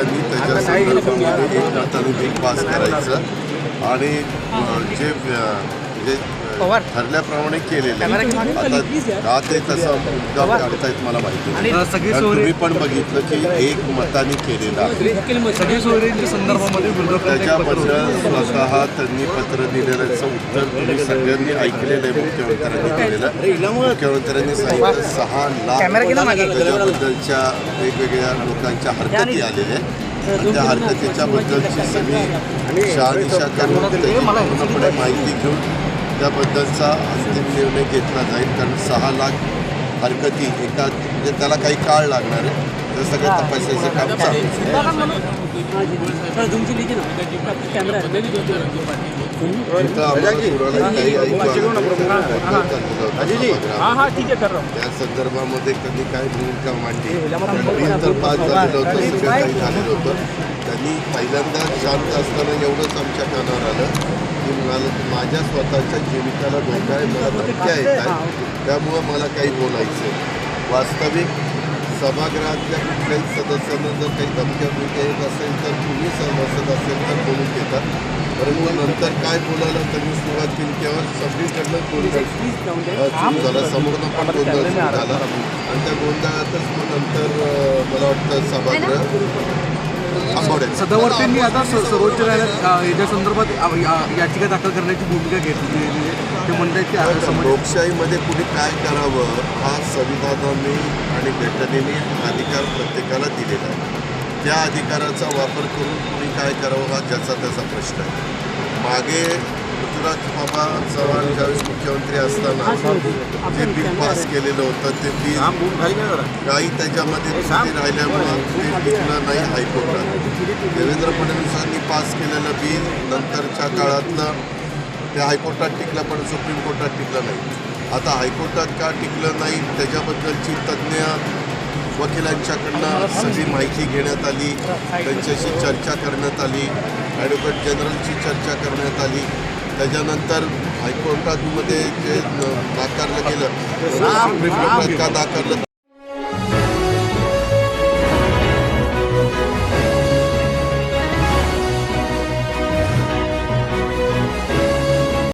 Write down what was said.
सगळ्यांनी त्याच्या संदर्भामध्ये एक तालुक पास करायचं. आणि जे अं, जे पवार. ठरल्याप्रमाणे केलेलं आता का ते तसं मुद्दा काढतायत मला माहिती नाही. तुम्ही पण बघितलं की एक मताने केलेला. त्याच्याबद्दल स्वतः त्यांनी पत्र दिलेल्याचं उत्तर तुम्ही सगळ्यांनी ऐकलेलं आहे मुख्यमंत्र्यांनी दिलेलं मुख्यमंत्र्यांनी सांगितलं सहा. लाख त्याच्याबद्दलच्या वेगवेगळ्या लोकांच्या हरकती आलेल्या आहेत त्या हरकतीच्या बद्दलची सगळी शहानिशा करून पूर्णपणे माहिती घेऊन त्याबद्दलचा अंतिम निर्णय घेतला जाईल कारण सहा लाख हरकती एका म्हणजे त्याला काही काळ लागणार आहे. ते सगळं तपासायचं काम चालू. त्या संदर्भामध्ये कधी काय भूमिका मांडली? बिल तर पास झालेलं होतं सगळं काही झालेलं होतं. त्यांनी पहिल्यांदा शांत असताना एवढंच आमच्या कानावर आलं. की म्हणालं की माझ्या स्वतःच्या जीविकाला धोका आहे मला धमक्या येत आहेत. त्यामुळं मला काही बोलायचं. वास्तविक सभागृहातल्या कुठल्याही सदस्यांना जर काही धमक्या बिमक्या येत असेल तर तुम्ही सहमत असेल तर बोलून घेतात. परंतु नंतर काय बोलायला त्यांनी सुरुवात केली तेव्हा सगळीकडनं गोंधळ झाला. समोरनं पण गोंधळ झाला. आणि त्या गोंधळातच मग नंतर मला वाटतं सभागृह थांबवण्यात सदावर्तींनी आता सर्वोच्च न्यायालयात याच्या संदर्भात याचिका दाखल करण्याची भूमिका घेतली. म्हणजे ते म्हणतात की लोकशाहीमध्ये कुणी काय करावं हा संविधानाने आणि घटनेने अधिकार प्रत्येकाला दिलेला आहे. त्या अधिकाराचा वापर करून कुणी काय करावं हा ज्याचा त्याचा प्रश्न आहे. मागे पृथ्वीराज बाबा चव्हाण ज्यावेळेस मुख्यमंत्री असताना जे बिल पास केलेलं होतं ते बिल काही त्याच्यामध्ये राहिल्यामुळं ते टिकलं नाही हायकोर्टात. देवेंद्र फडणवीसांनी पास केलेलं बिल नंतरच्या काळातलं ते हायकोर्टात टिकलं पण सुप्रीम कोर्टात टिकलं नाही. आता हायकोर्टात का टिकलं नाही त्याच्याबद्दलची तज्ज्ञ वकिलांच्याकडनं सगळी माहिती घेण्यात आली त्यांच्याशी चर्चा करण्यात आली ॲडव्होकेट जनरलची चर्चा करण्यात आली. त्याच्यानंतर हायकोर्टामध्ये जे नाकारलं गेलं. का नाकारलं?